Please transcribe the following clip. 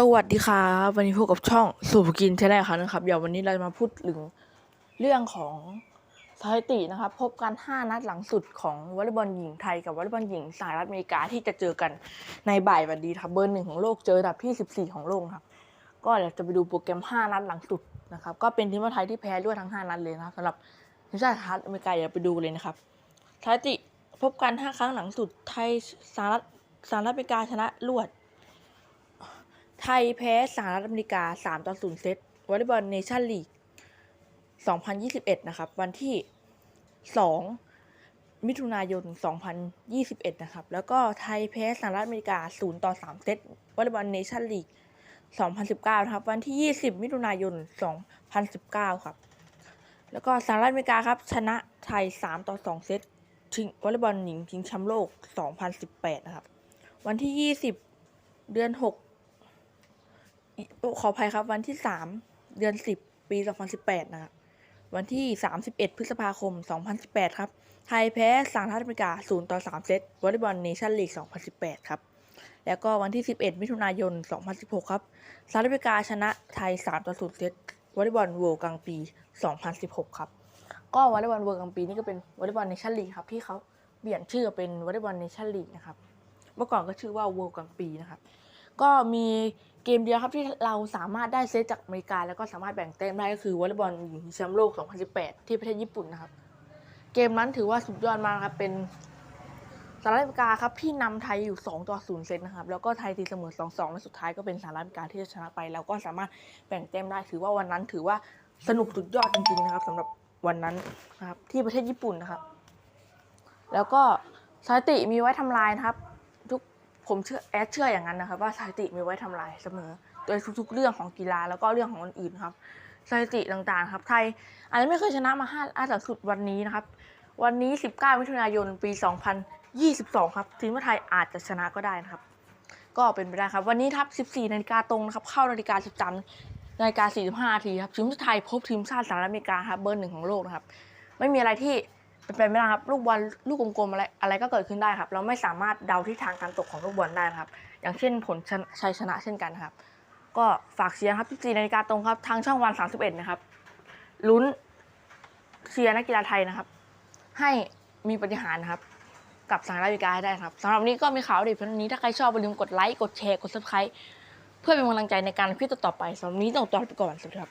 สวัสดีครับวันนี้พบกับช่องสูบกินใช่ไหมครับนะครับเดี๋ยววันนี้เราจะมาพูดถึงเรื่องของสถิตินะครับ พบกัน 5 นัดหลังสุดของวอลเลย์บอลหญิงไทยกับวอลเลย์บอลหญิงสหรัฐอเมริกาที่จะเจอกันในบ่ายวันดีครับเบอร์หนึ่งของโลกเจอดับที่ 14 ของโลกครับ ก็เดี๋ยวจะไปดูโปรแกรม 5 นัดหลังสุดนะครับ ก็เป็นทีมชาติไทยที่แพ้ด้วยทั้ง 5 นัดเลยนะสำหรับทีมชาติสหรัฐอเมริกาเดี๋ยวไปดูเลยนะครับสถิติพบกัน 5 ครั้งหลังสุดไทยสหรัฐสหรัฐอเมริกาชนะรวด ไทยแพ้สหรัฐอเมริกา 3 ต่อ 0 เซตวอลเลย์บอลเนชั่นลีก 2021 นะครับ วันที่ 2 มิถุนายน 2021 นะครับ แล้วก็ไทยแพ้สหรัฐอเมริกา 0 ต่อ 3 เซตวอลเลย์บอลเนชั่นลีก 2019 นะครับ วันที่ 20 มิถุนายน 2019 ครับ แล้วก็สหรัฐอเมริกาครับ ชนะไทย 3 ต่อ 2 เซตชิงวอลเลย์บอลหญิงชิงแชมป์โลก 2018 นะครับ วันที่ 20 เดือน 6 ขออภัยครับ วันที่3เดือน10ปี2018นสิบแปดนะครับวันที่31พฤษภาคม2018ครับ ไทยแพ้สหรัฐอเมริกา0ต่อ3เซตวอลเลย์บอลเนชั่นลีก2018ครับแล้วก็วันที่ 11 มิถุนายน 2016 ครับสหรัฐอเมริกาชนะไทย 3 ต่อ 0 เซตวอลเลย์บอลเวิลด์กลางปี 2016 ครับ ก็วอลเลย์บอลเวิลด์กลางปีนี่ก็เป็นวอลเลย์บอลเนชั่นลีกครับ ที่เขาเปลี่ยนชื่อเป็นวอลเลย์บอลเนชั่นลีกนะครับ เมื่อก่อนก็ชื่อว่าเวิลด์กลางปีนะครับ ก็มี เกมเดียวครับที่เราสามารถได้เซตจากอเมริกา แล้วก็สามารถแบ่งแต้มได้ก็คือวอลเลย์บอลหญิงแชมป์โลก 2018 ที่ประเทศญี่ปุ่นนะครับ เกมนั้นถือว่าสุดยอดมากครับเป็นสหรัฐอเมริกาครับที่นำไทยอยู่ 2 ต่อ 0 เซตนะครับ แล้วก็ไทยตีเสมอ 2-2 และสุดท้ายก็เป็นสหรัฐอเมริกาที่จะชนะไป แล้วก็สามารถแบ่งแต้มได้ถือว่าวันนั้นถือว่าสนุกสุดยอดจริงๆนะครับสำหรับวันนั้นนะครับที่ประเทศญี่ปุ่นนะครับ แล้วก็สถิติมีไว้ทำลายนะครับ ผมเชื่อแอดเชื่ออย่างนั้นนะครับว่าสถิติมีไว้ทำลายเสมอ โดยทุกๆ เรื่องของกีฬาแล้วก็เรื่องของอื่นๆครับสถิติต่างๆ ครับไทยอาจจะไม่เคยชนะมา5อาจจะสุดวันนี้นะครับ วันนี้ 19 มิถุนายนปี 2022 ครับทีมไทยอาจจะชนะก็ได้นะครับ ก็เป็นไปได้ครับ วันนี้ครับ 14นาฬิกาตรงนะครับ เข้านาฬิกา 13นาฬิกา45นาทีครับทีมไทยพบทีมชาติสหรัฐอเมริกาครับเบอร์หนึ่งของโลกนะครับ ไม่มีอะไรที่ เป็นไปไม่ได้ครับ ลูกบอลลูกกลมๆอะไรอะไรก็เกิดขึ้นได้ครับ เราไม่สามารถเดาทิศทางการตกของลูกบอลได้นะครับ อย่างเช่นผลช,ชัยชนะเช่นกันครับ ก็ฝากเชียร์ครับ14นาฬิกาตรงครับ ทางช่องวัน 31 นะครับลุ้นเชียร์นักกีฬาไทยนะครับ ให้มีปฏิหารนะครับ กับสหรัฐอเมริกาให้ได้ครับสำหรับนี้ก็มีข่าวเด็ดเพียงนี้ถ้าใครชอบอย่าลืมกดไลค์กดแชร์กด subscribe เพื่อเป็นกำลังใจในการพิจารณาต่อไปสำหรับวันนี้ต้องตัวไปก่อนสวัสดีครับ